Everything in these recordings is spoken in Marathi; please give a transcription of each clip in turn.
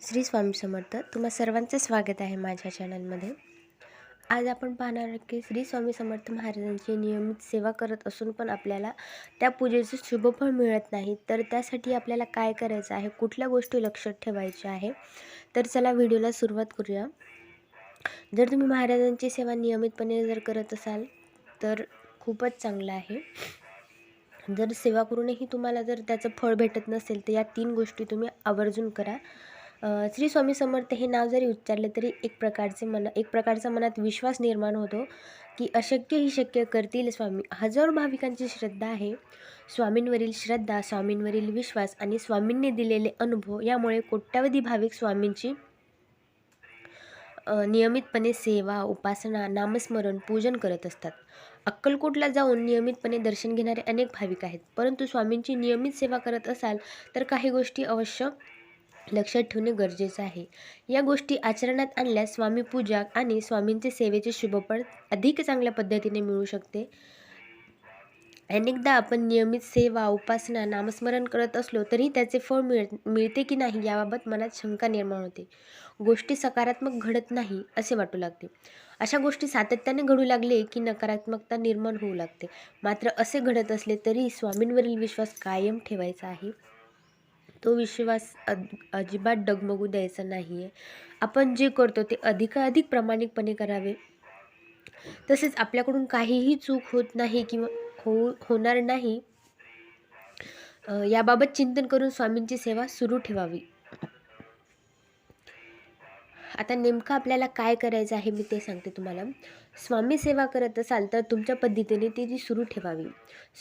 श्री स्वामी समर्थ. तुम्हा सर्वांचं स्वागत आहे माझ्या चॅनलमध्ये आज आपण पाहणार आहोत की श्री स्वामी समर्थ महाराजांची नियमित सेवा करत असून पण आपल्याला त्या पूजेचं शुभफळ मिळत नाही. तर त्यासाठी आपल्याला काय करायचं आहे? कुठल्या गोष्टी लक्षात ठेवायच्या आहे? तर चला व्हिडिओला सुरुवात करूया. जर तुम्ही महाराजांची सेवा नियमितपणे जर करत असाल तर खूपच चांगलं आहे. जर सेवा करूनही तुम्हाला जर त्याचं फळ भेटत नसेल तर या तीन गोष्टी तुम्ही आवर्जून करा. श्री स्वामी समर्थ हे नाव जरी उच्चारले तरी एक प्रकारचे मना एक प्रकारचा मनात विश्वास निर्माण होतो की अशक्य ही शक्य करतील स्वामी. हजारो भाविकांची श्रद्धा आहे. स्वामींवरील श्रद्धा स्वामींवरील विश्वास आणि स्वामींनी दिलेले अनुभव यामुळे कोट्यावधी भाविक स्वामींची नियमितपणे सेवा उपासना नामस्मरण पूजन करत असतात. अक्कलकोटला जाऊन नियमितपणे दर्शन घेणारे अनेक भाविक आहेत. परंतु स्वामींची नियमित सेवा करत असाल तर काही गोष्टी अवश्य लक्षात ठेवणे गरजेचं आहे. या गोष्टी आचरणात आणल्यास स्वामी पूजा आणि स्वामींचे सेवेचे शुभफळ अधिक चांगल्या पद्धतीने मिळू शकते. अनेकदा आपण नियमित सेवा उपासना नामस्मरण करत असलो तरी त्याचे फळ मिळ मिळते की नाही याबाबत मनात शंका निर्माण होते. गोष्टी सकारात्मक घडत नाही असे वाटू लागते. अशा गोष्टी सातत्याने घडू लागले की नकारात्मकता निर्माण होऊ लागते. मात्र असे घडत असले तरी स्वामींवरील विश्वास कायम ठेवायचा आहे. तो विश्वास अद अजिबात डगमगू द्यायचा नाही आहे आपण जे करतो ते अधिकाधिक प्रामाणिकपणे करावे. तसेच आपल्याकडून काहीही चूक होत नाही किंवा होऊ होणार नाही याबाबत चिंतन करून स्वामींची सेवा सुरू ठेवावी. आता नेमकं आपल्याला काय करायचं आहे मी ते सांगते तुम्हाला. स्वामी सेवा करत असाल तर तुमच्या पद्धतीने ती ती सुरू ठेवावी.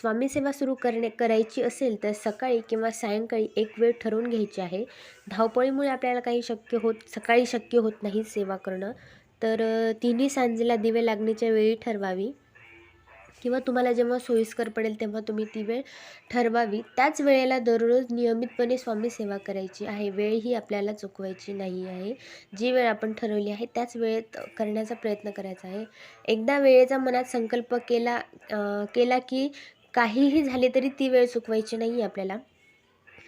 स्वामी सेवा सुरू करणे करायची असेल तर सकाळी किंवा सायंकाळी एक वेळ ठरवून घ्यायची आहे. धावपळीमुळे आपल्याला काही शक्य होत सकाळी शक्य होत नाही सेवा करणं. तर तिन्ही सांजेला दिवे लागण्याच्या वेळी ठरवावी. किंवा तुम्हाला जेव्हा सोयीस्कर पडेल तेव्हा तुम्ही ती वेळ ठरवावी. त्याच वेळेला दररोज नियमितपणे स्वामी सेवा करायची आहे. वेळ ही आपल्याला चुकवायची नाही आहे. जी वेळ आपण ठरवली आहे त्याच वेळेत करण्याचा प्रयत्न करायचा आहे. एकदा वेळेचा मनात संकल्प केला केला की काहीही झाले तरी ती वेळ चुकवायची नाही आपल्याला.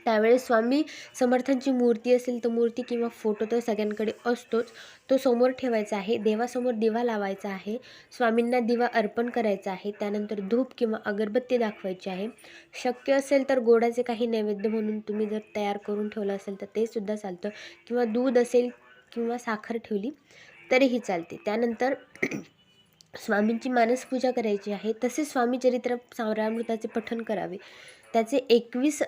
त्यावेळेस स्वामी समर्थांची मूर्ती असेल तर मूर्ती किंवा फोटो तर सगळ्यांकडे असतोच. तो समोर ठेवायचा आहे देवासमोर दिवा लावायचा आहे स्वामींना दिवा अर्पण करायचा आहे त्यानंतर धूप किंवा अगरबत्ती दाखवायची आहे. शक्य असेल तर गोडाचे काही नैवेद्य म्हणून तुम्ही जर तयार करून ठेवलं असेल तर ते सुद्धा चालतं. किंवा दूध असेल किंवा साखर ठेवली तरीही चालते. त्यानंतर स्वामींची मानसपूजा करायची आहे तसेच स्वामी चरित्र सावरामृताचे पठण करावे. त्याचे एकवीस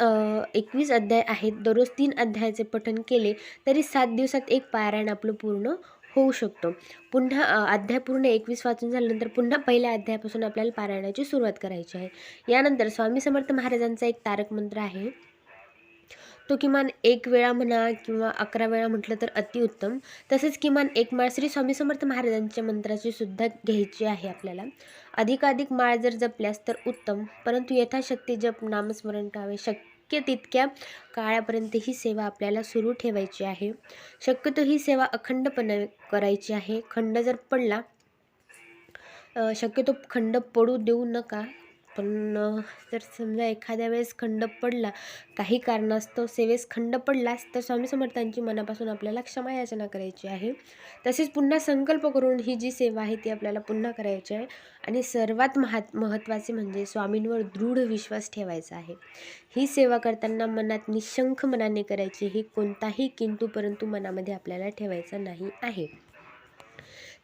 एकवीस अध्याय आहेत. दररोज तीन अध्यायाचे पठन केले तरी सात दिवसात एक पारायण आपलं पूर्ण होऊ शकतो. पुन्हा अध्याय पूर्ण एकवीस वाचून झाल्यानंतर पुन्हा पहिल्या अध्यायापासून आपल्याला पारायणाची सुरुवात करायची आहे. यानंतर स्वामी समर्थ महाराजांचा एक तारक मंत्र आहे. तो किमान एक वेळा म्हणा किंवा अकरा वेळा म्हटलं तर अतिउत्तम. तसेच किमान एक माळ श्री स्वामी समर्थ महाराजांच्या मंत्राची सुद्धा घ्यायची आहे आपल्याला. अधिकाधिक माळ जर जपल्यास तर उत्तम परंतु यथाशक्ती जप नामस्मरण करावे शक्य तितक्या काळापर्यंत ही सेवा आपल्याला सुरू ठेवायची आहे. शक्यतो ही सेवा अखंडपणे करायची आहे. खंड जर पडला शक्यतो खंड पडू देऊ नका. पण जर समजा एखाद्या वेळेस खंड पडला काही कारणास्तव सेवेस खंड पडलास तर स्वामी समर्थांची मनापासून आपल्याला क्षमा याचना करायची आहे. तसेच पुन्हा संकल्प करून ही जी सेवा आहे ती आपल्याला पुन्हा करायची आहे. आणि सर्वात महात महत्त्वाचे म्हणजे स्वामींवर दृढ विश्वास ठेवायचा आहे. ही सेवा करताना मनात निशंख मनाने करायची ही कोणताही किंतू परंतु मनामध्ये आपल्याला ठेवायचा नाही आहे.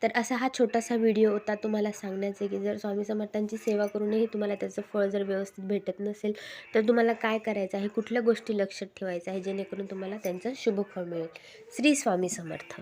तर असा हा छोटासा व्हिडिओ होता तुम्हाला सांगण्याचे की जर स्वामी समर्थांची सेवा करूनही तुम्हाला त्याचं फळ जर व्यवस्थित भेटत नसेल तर तुम्हाला काय करायचं आहे? कुठल्या गोष्टी लक्षात ठेवायचं आहे? जेणेकरून तुम्हाला त्यांचं शुभफळ मिळेल. श्री स्वामी समर्थ.